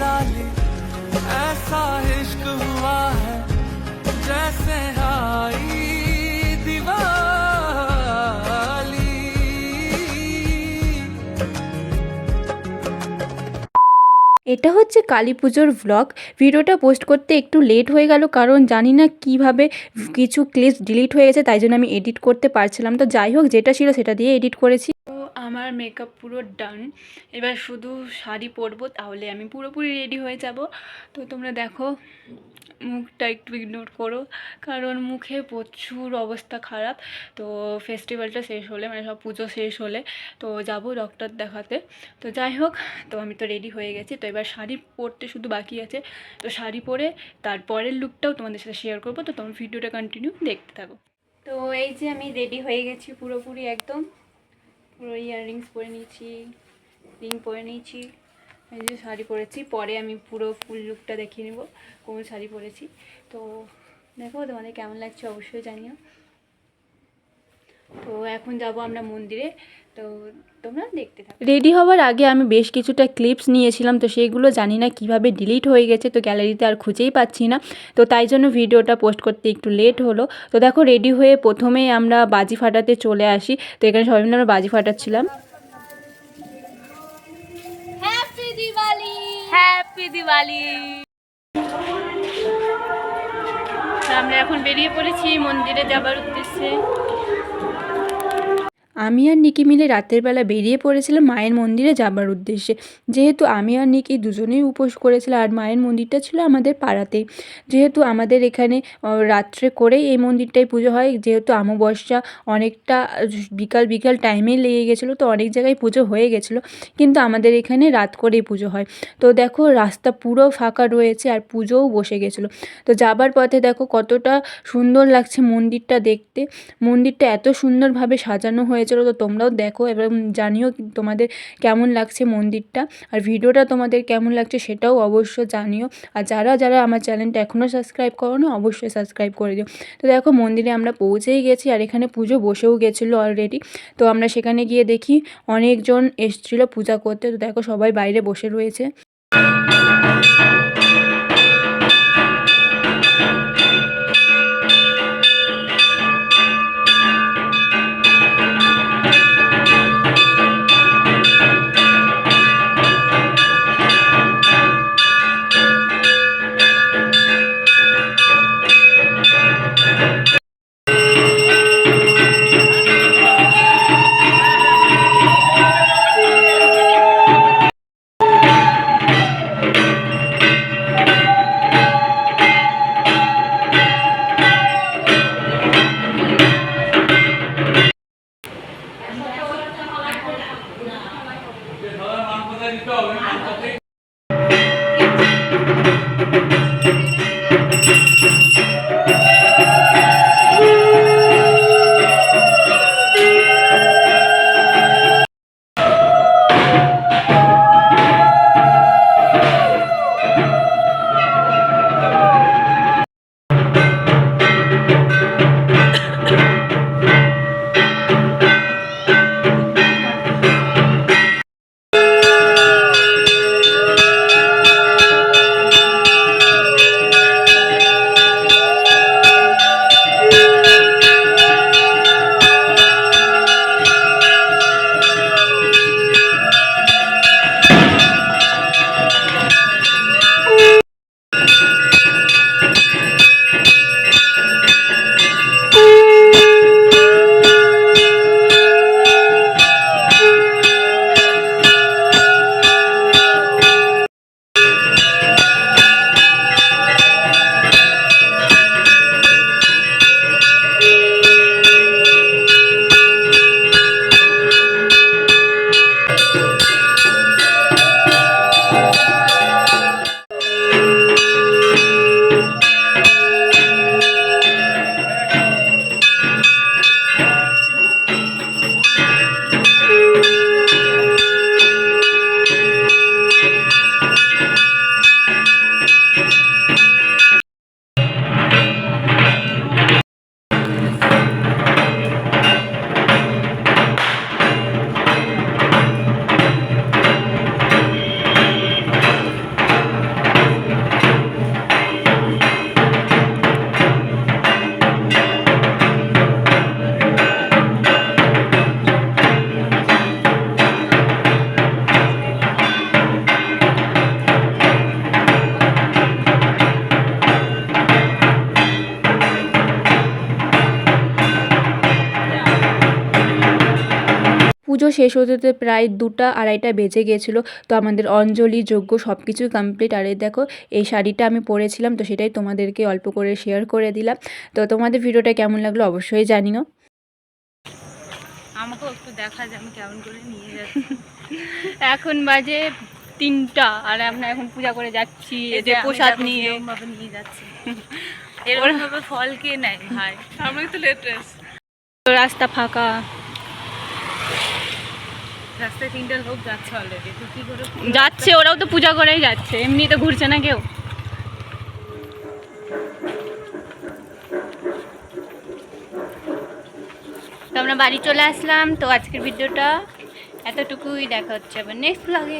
वाली ऐसा इश्क हुआ है जैसे आई दिवाली এটা হচ্ছে কালী পুজোর ভ্লগ ভিডিওটা পোস্ট করতে একটু লেট হয়ে গেল কারণ জানি না কিভাবে কিছু ক্লিপস ডিলিট হয়ে গেছে তাই জন্য আমি এডিট করতে পারছিলাম তো যাই হোক যেটা ছিল সেটা দিয়ে এডিট করেছি তো আমার মেকআপ পুরো ডান এবার শুধু শাড়ি পরবো, তাহলে আমি পুরোপুরি রেডি হয়ে যাব। তো তোমরা দেখো, মুখটা একটু ইগনোর করো, কারণ মুখে প্রচুর অবস্থা খারাপ। তো ফেস্টিভ্যালটা শেষ হলে মানে সব পুজো শেষ হলে, তো যাব ডক্টর দেখাতে। তো যাই হোক, তো আমি তো রেডি হয়ে গেছি। তো এবার শাড়ি পরতে শুধু বাকি আছে। তো শাড়ি পরে তারপরের লুকটাও তোমাদের সাথে শেয়ার করব। তো তোমার ভিডিওটা কন্টিনিউ দেখতে থাকো। তো এই যে আমি রেডি হয়ে গেছি পুরোপুরি একদম। পুরো ইয়াররিংস পরে নিয়েছি, রিং পরে নিয়েছি। এই যে শাড়ি পরেছি, পরে আমি পুরো ফুল লুকটা দেখিয়ে নেব, কোন শাড়ি পরেছি। তো দেখো তোমাদের কেমন লাগছে অবশ্যই জানিও। তো এখন যাব আমরা মন্দিরে। তো তোমরা দেখতে থাকো। রেডি হওয়ার আগে আমি বেশ কিছুটা ক্লিপস নিয়েছিলাম তো সেগুলো জানি না কীভাবে ডিলিট হয়ে গেছে তো গ্যালারিতে আর খুঁজেই পাচ্ছি না। তো তাই জন্য ভিডিওটা পোস্ট করতে একটু লেট হলো। তো দেখো রেডি হয়ে প্রথমেই আমরা বাজি ফাটাতে চলে আসি। তো এখানে সবাই মিলে আমরা বাজি ফাটাচ্ছিলাম। হ্যাপি দিওয়ালি হ্যাপি দিওয়ালি আমরা এখন বেরিয়ে পড়েছি মন্দিরে যাবার উদ্দেশ্যে। আমি আর নিকি মিলে রাতের বেলা বেরিয়ে পড়েছিলাম মায়ের মন্দিরে যাবার উদ্দেশ্যে। যেহেতু আমি আর নিকি দুজনেই উপোস করেছিলাম, আর মায়ের মন্দিরটা ছিল আমাদের পাড়াতেই। যেহেতু আমাদের এখানে রাত্রে করেই এই মন্দিরটায় পুজো হয়, যেহেতু অমাবস্যা অনেকটা, বিকাল বিকাল টাইমেই লেগে গেছিল, তো অনেক জায়গায় পুজো হয়ে গেছিল। কিন্তু আমাদের এখানে রাত করেই পুজো হয়। তো দেখো, রাস্তা পুরো ফাঁকা রয়েছে, আর পুজোও বসে গেছিল। তো যাবার পথে দেখো কতটা সুন্দর লাগছে মন্দিরটা দেখতে। মন্দিরটা এত সুন্দরভাবে সাজানো হয়েছিল। তো তোমরাও দেখো এবং জানিও তোমাদের কেমন লাগছে মন্দিরটা। আর ভিডিওটা তোমাদের কেমন লাগছে সেটাও অবশ্য জানিও। আর যারা যারা আমার চ্যানেলটা এখনও সাবস্ক্রাইব করো না অবশ্যই সাবস্ক্রাইব করে দিও। তো দেখো মন্দিরে আমরা পৌঁছেই গেছি আর এখানে পুজো বসেও গেছিল অলরেডি তো আমরা সেখানে গিয়ে দেখি অনেকজন এসেছিল পূজা করতে। তো দেখো সবাই বাইরে বসে রয়েছে। পুজো শেষ হতে হতে প্রায় দুটা আড়াইটা বেজে গিয়েছিল। তো আমাদের অঞ্জলি যজ্ঞ সব কিছুই কমপ্লিট আর এই দেখো এই শাড়িটা আমি পরেছিলাম তো সেটাই তোমাদেরকে অল্প করে শেয়ার করে দিলাম। তো তোমাদের ভিডিওটা কেমন লাগল অবশ্যই জানিও। আমাকেও একটু দেখা যায় আমি কেমন করে নিয়ে যাচ্ছি। এখন বাজে তিনটা আর আমরা এখন পূজা করে যাচ্ছি। যে প্রসাদ নিয়ে। নিয়ে যাচ্ছি। এরকম ভাবে ফল কে নেয়? ভাই আমরা তো লেট রাস্তা ফাঁকা। রাস্তায় তিনটা লোক যাচ্ছে অলরেডি তুই কি করে যাচ্ছে ওরাও তো পূজা করেই যাচ্ছে এমনি তো ঘুরছে না কেউ। তো আমরা বাড়ি চলে আসলাম তো আজকের ভিডিওটা এতটুকুই দেখা হচ্ছে আবার নেক্সট ব্লগে